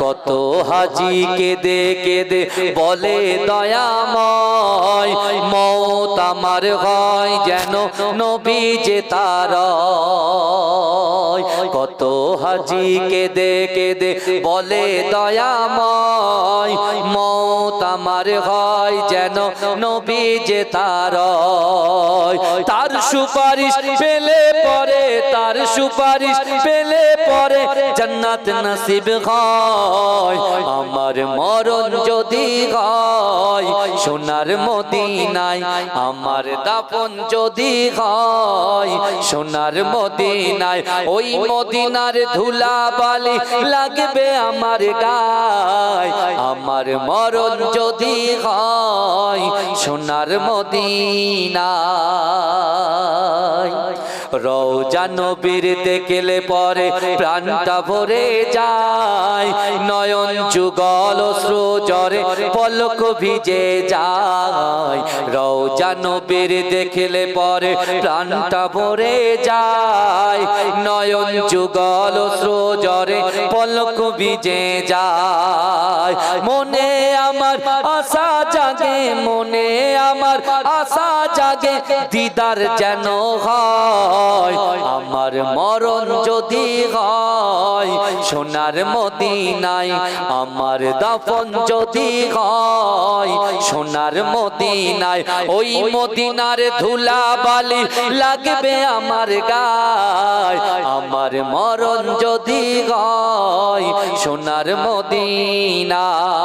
কত হাজি কেঁদে কেঁদে বলে দয়াময়, মৌত আমার হয় যেন নবী যে তার কত হাজি কেঁদে কেঁদে বলে দয়াময়, মৌত আমার হয় যেন নবী যে তার সুপারিশ পেলে পরে সুপারিশ পেলে পরে জান্নাত নসিব হয়। আমার মরণ যদি হয়, সোনার মদিনায় আমার দাপন যদি হয়, সোনার মদিনায় ওই মদিনার ধুলা বালি লাগবে আমার গায়। আমার মরণ যদি হয়, সোনার মদিনায় রওজা নবীর দেখলে পরে প্রাণটা ভরে যায়। নয়ন যুগল অশ্রু জরে পলক ভিজে যায়। রওজা নবীর দেখলে পরে প্রাণটা ভরে যায়। নয়ন যুগল অশ্রু জরে পলক ভিজে যায়। মনে আমার আশা জাগে, মনে আমার আশা জাগে দিদার যেন হয়। আমার মরণ যদি হয় সোনার মদিনায়, আমার দাফন যদি হয় সোনার মদিনায়, ওই মদিনার ধুলা বালি লাগবে আমার গায়। আমার মরণ যদি হয় সোনার মদিনায়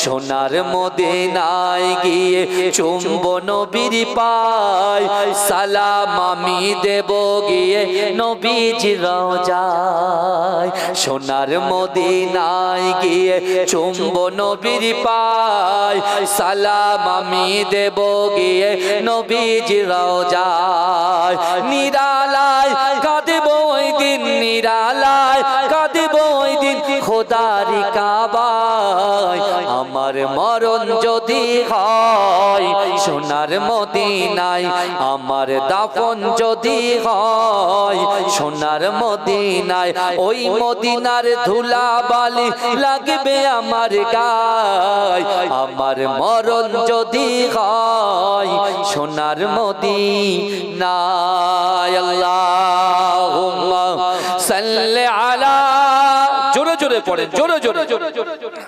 সোনার মদিনায় গিয়ে চুম্ব নবীর পায়। সালাম আমি দেব গিয়ে নবীজি রওজায়। সোনার মদিনায় গিয়ে চুম্ব নবীর পায়। সালাম আমি দেব গিয়ে নবীজি যায় নিরালায় নিরালায় কাঁদব ওই দিন খোদারি কাবায়। আমার মরণ যদি হয় সোনার মদিনায়, আমার দাফন যদি হয় সোনার মদিনায়, ওই মদিনার ধুলা বালি লাগবে আমার গায়। আমার মরণ যদি হয় সোনার মদিনায় আল্লাহুম্মা সাল্লি আলা। জোরে জোরে পড়ে জোরে জোরে জোরে জোরে জোরে।